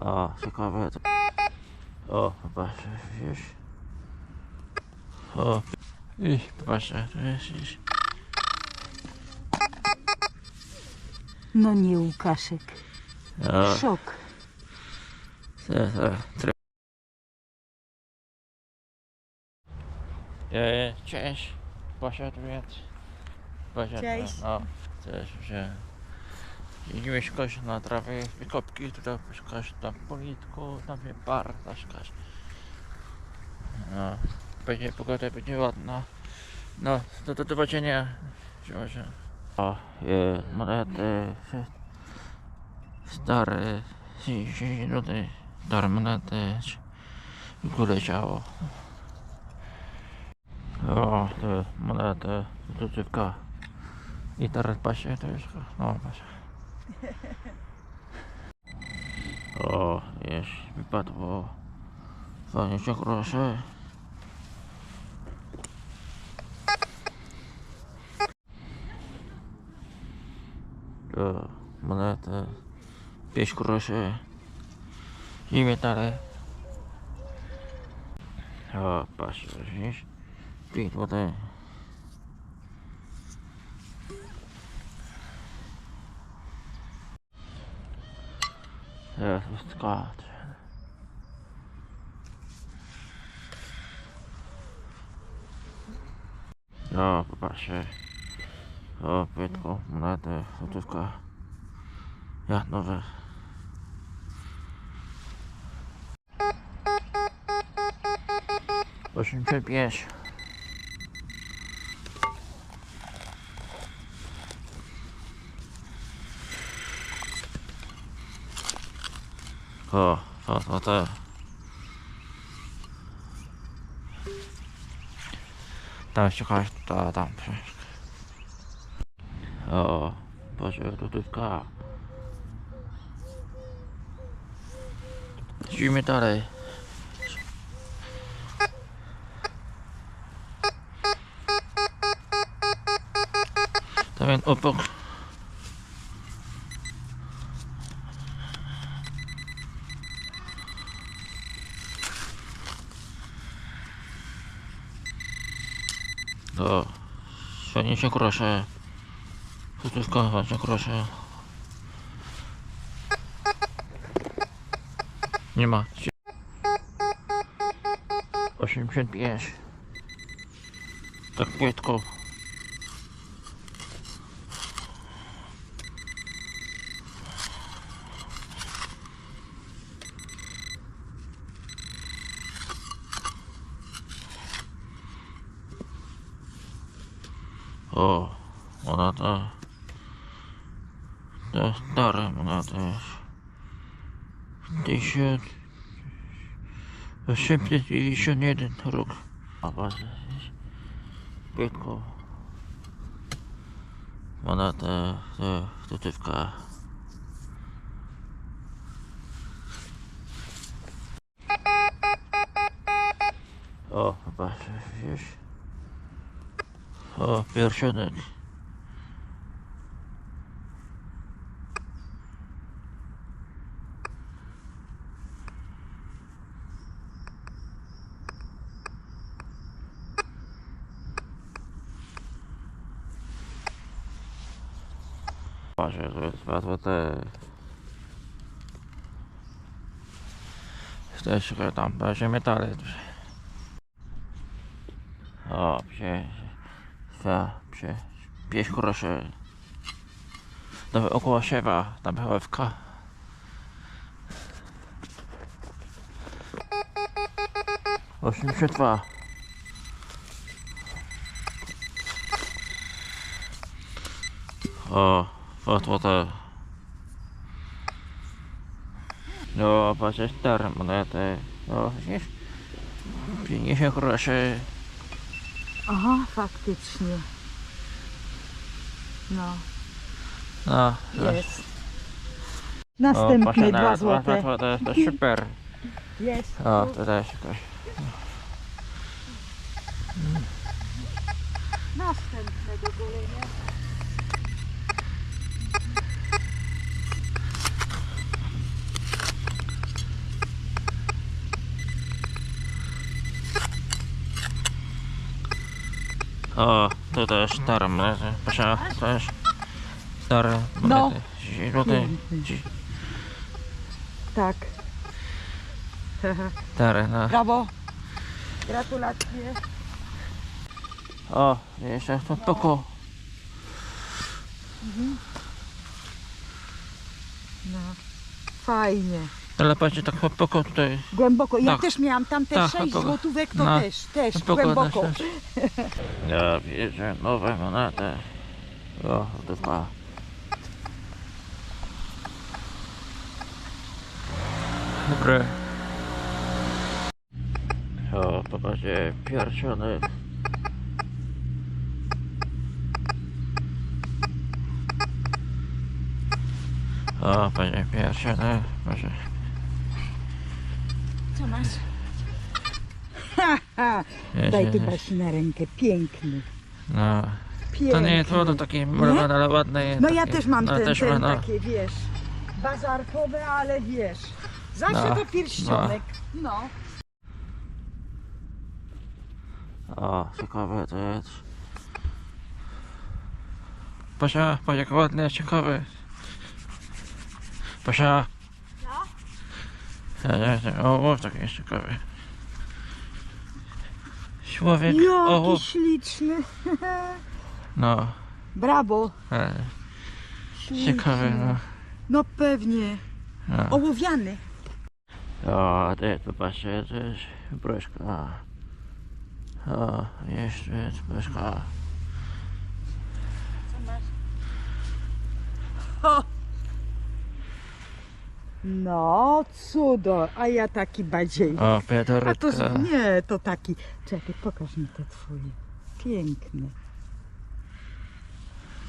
O, ciekawe. to- O, popatrz, wiesz. O, i popatrz, tu jest. No nie, Łukaszek. O, Szok. tre- E, Cześć, tu jest. Basia, Cześć. No, cześć, że jeździłeś szukać na trawie wykopki, tutaj szukać tam politku, tam się bar, szukać. No, będzie pogoda, będzie ładna. No, to do zobaczenia. Że- O, je, monety, stare, nudy, stare monety, w górę ciało. O, te monety, złotówka. I teraz pasie, to już, no pasie. O, jest, wypadło 20 groszy. To monety, 5 groszy. I metale. O, pasie, widzisz? 5 złotych. Skacz. O, popatrzcie. O, pytko, monety, złotówka. Ja, nowe. Osiemdziesiąt pięć. O, to, to, to. Tam jakaś, ta, tam. O, Boże, lodówka. Idziemy dalej. Tam obok. O, 70 groszy. Złotówka, 20 groszy. Nie ma. 85. Tak płytko. O, ona to. To stare ona też. Tysiąc. 891 rok. A bardzo piękno. Ona ta, ta złotówka. O, zobacz, wiesz. O, Patrzę, to jest dwa złote. Też tam, będzie metale. O, psie. Dwa, psie. Pięć groszy. Nawet około siewa, tam PWFK. Osiemdziesiąt dwa. O, dwa złote. No, patrz, stare monety. O, widzisz? 50 groszy. Aha, faktycznie. No, No, jest. O, Następne proszę, dwa złote. złote, to super. Jest. O, to też. Następne do golenia. O, tu też stare monety. Proszę, też stare No. monety. 10 zł. Piękny. Tak. Stare, no. Brawo. Gratulacje. O, jeszcze to poko. No. Fajnie. Ale patrzcie, tak poko tutaj. Głęboko. Ja Tak. też miałam tam te Tak, 6 głęboko. złotówek, to No. też, też, głęboko. też, też. Ja bierze nowe monety. O, dupa. Dobre. O, popatrzcie, pierściony. O, panie pierściony, może. Co masz? Ha, ha. Daj tu Basi na rękę. Piękny. No. Piękny. To nie jest to takie malowane, ale ładne jest. No ja takie- też mam no, ten, też ten no. takie, wiesz, bazarkowe, ale wiesz. Zawsze No, to pierścionek. No. O, ciekawe to jest. Pasia, patrz jak ładne, ciekawe. Pasia. O, o, taki jest ciekawy. Człowiek, Jaki śliczny. no, Brawo. e, Śliczny. ciekawy, no. No pewnie. no. Ołowiany. O, ty, popatrzcie, to jest broszka. O, jeszcze jest broszka. No, cudo. A ja taki badziej. O, A to z- nie, to taki. Czekaj, pokaż mi te twoje. Piękne.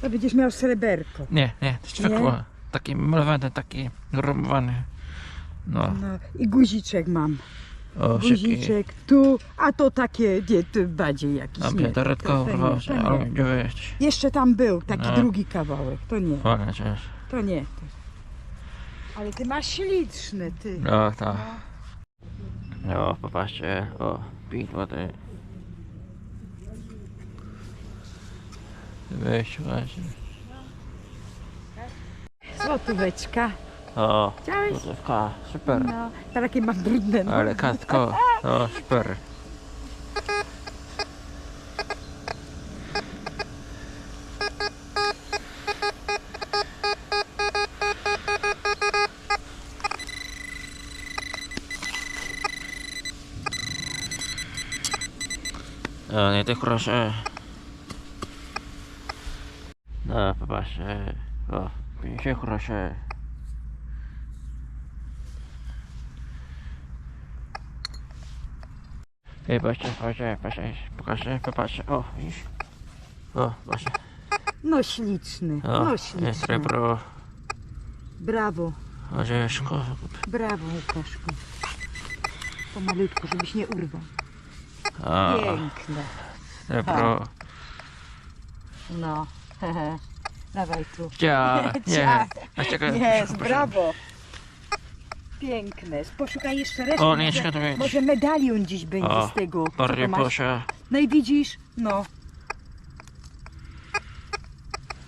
To będziesz miał sreberko. Nie, nie, to światło. Taki malowany, taki grumowany. No, No, i guziczek mam. o, szyki. Guziczek tu, a to takie, nie, to bardziej jakiś. A nie, Piotrka, to- nie, proszę, to nie. ale gdzie wy jesteś? Jeszcze tam był taki No. drugi kawałek. To nie, Fajnie, cześć. to nie. To... Ale ty masz śliczny, ty. No, tak. No, popatrzcie, o, pięć wody. Weź, właśnie. Złotóweczka. O, Chciałeś? super. No, takie mam brudne. No. Ale kastko, o, super. O, nie te grosze. No, popatrzcie. O, 50 groszy. Ej, patrzcie, patrzcie, patrzcie, pokażę, popatrzcie, o, widzisz? O, patrzcie, no śliczny, o, no jest śliczny. srebro, Brawo, orzeszko, brawo Łukaszku. Pomalutko, żebyś nie urwał. A, Piękne. srebro, No, hehe. Dawaj tu. ja, nie, Ciach. a czekaj, Jest, proszę, brawo. Piękne. Poszukaj jeszcze resztę. O, nie, może, czekaj, może medalion dziś będzie O, z tego. co Bardziej to masz. proszę, No i widzisz? No.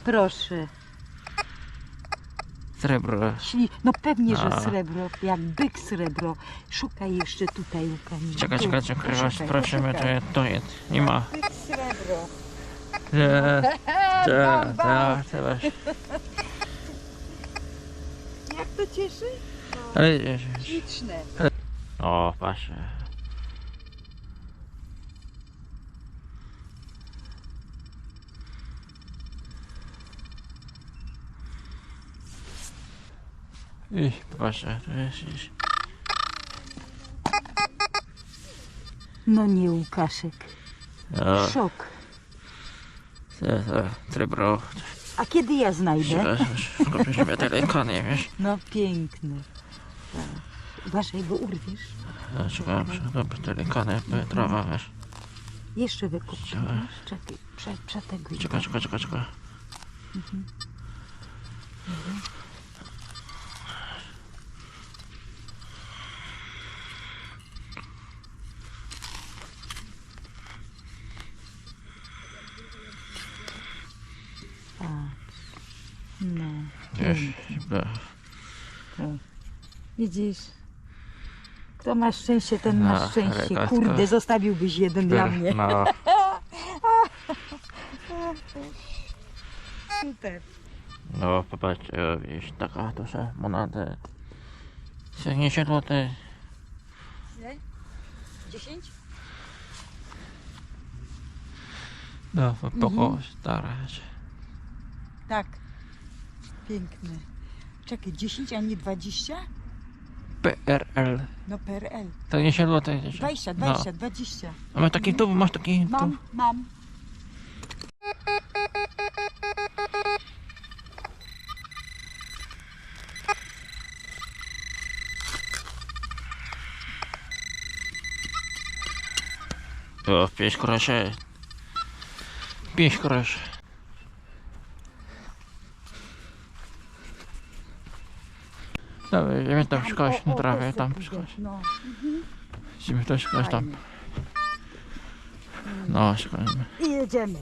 Proszę. Srebro, Śli... No pewnie, że A. srebro, jak byk srebro. Szukaj jeszcze tutaj, czekaj, Tu, czekaj, czekaj, poszukaj, prosimy, to jest, to jest, nie ma, Byk srebro. tak, tak, teraz, Jak to cieszy? ale, wiesz, Śliczne. o, patrzcie, I popatrzcie, to jest, jest. No nie, Łukaszek. O, Szok. te- te Srebro, A kiedy ja znajdę? Kupiliśmy telekony, wiesz? No piękny. Tak. Uważaj, bo urwiesz. Ja Czekałem, żeby telekony Petrowa, wiesz? Jeszcze wykup. Czekaj. Czekaj, prze, przeteguj. Czekaj, czekaj, czekaj, czekaj. No, Wiesz, pięknie. Widzisz? Kto ma szczęście, ten ma No, szczęście. elegancko. Kurde, zostawiłbyś jeden dla mnie. No, Super. no popatrzcie, widzisz, taka się monety. 70 zł. Ile? 10? No, poko Mhm. starać. Tak. Piękne. Czekaj, 10, a nie 20? PRL. No PRL. To nie się zł. 20, No. 20, 20. A masz taki tu, masz taki tu. Mam, mam. O, 5 groszy. 5 groszy. Dobra, idziemy tam szukać na trawie, tam. No, Idziemy to szukać tam. No, szukajmy. I jedziemy.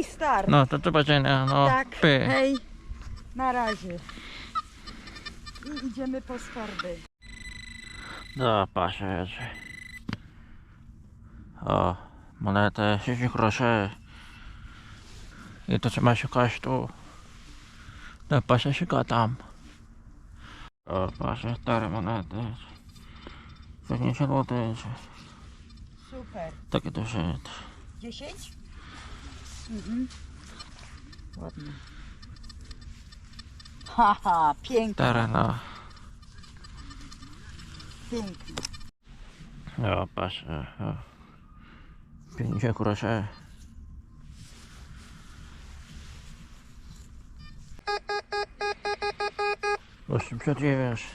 I start. No, to zobaczenia, no. tak, Py. hej. Na razie. I idziemy po skarby. No, patrzę, jedzie. O, monetę 10 groszy. I to trzeba szukać tu. No, patrzę, szuka tam. O, patrzę, stare monety. 50 zł. Super. Takie to się. 10? Mhm. Ładnie. Haha, pięknie, Stare, no. pięknie. O, patrzę. O. 50 groszy. Osiemdziesiąt dziewięć.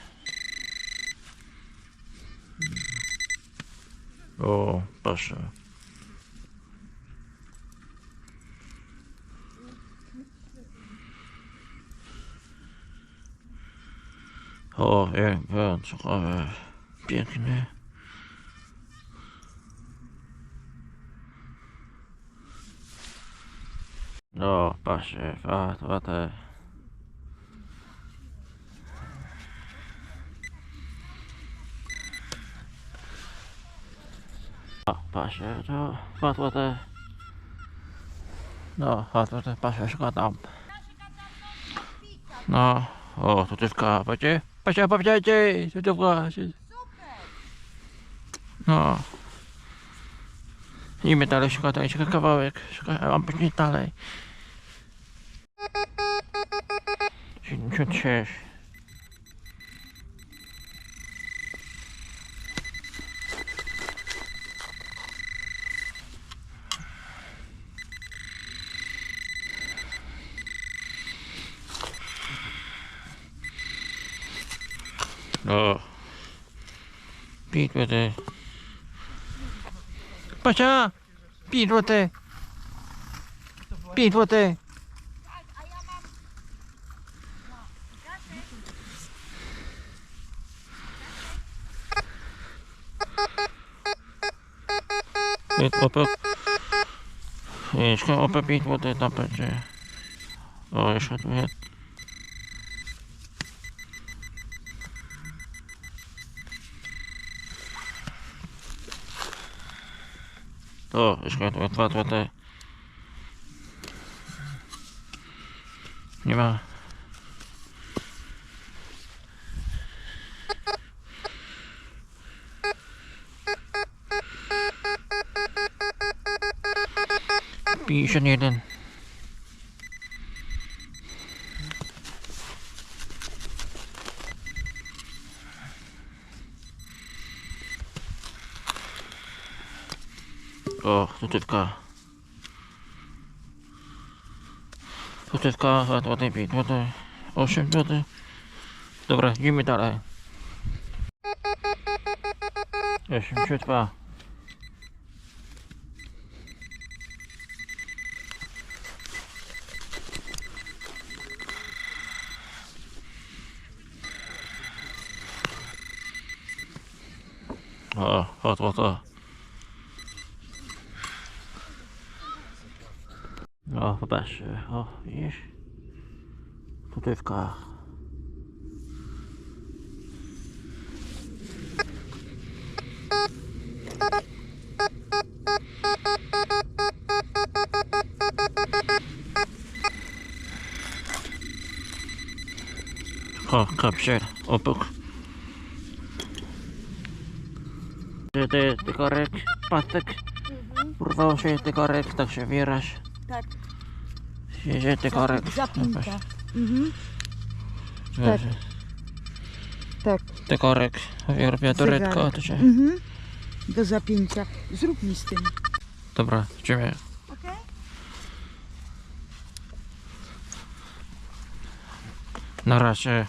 O, proszę. O, jak ciekawe. Piękny. No, patrzcie, a, to te. O, patrzcie, to padło te. No, padło te, patrzcie, szukam tam. No, o, to tywka, będzie? Patrzcie, powiedziajcie, to tywka. się- No. Idziemy dalej, szukać, dalej, szukać kawałek, szukać, mam później dalej. 76. O. Pięć złotych. Pasia! Pięć złotych. Pięć złotych. Jest opek. Jeszcze opek 5 złotych tam będzie. O, jeszcze tu jest. O, jeszcze tu jest 2 złote. Nie ma. Pięćdziesiąt jeden. O. Złotówka, dwa złote, pięć złote, osiem złote. Dobra, idziemy dalej. Osiemdziesiąt dwa. O, o, to, O, popatrz, o, widzisz? Tutywka. O, kapsier, opuk. Ty, ty, ty korek, patek. Urwał się ty korek, tak się wierasz. Tak. Jedzie ty korek. Zapinka. Mhm. Tak. Tak. Ty korek, Zegarek. to się... Mhm. Do zapięcia. Zrób mi z tym. Dobra, idziemy. Okej? Na razie.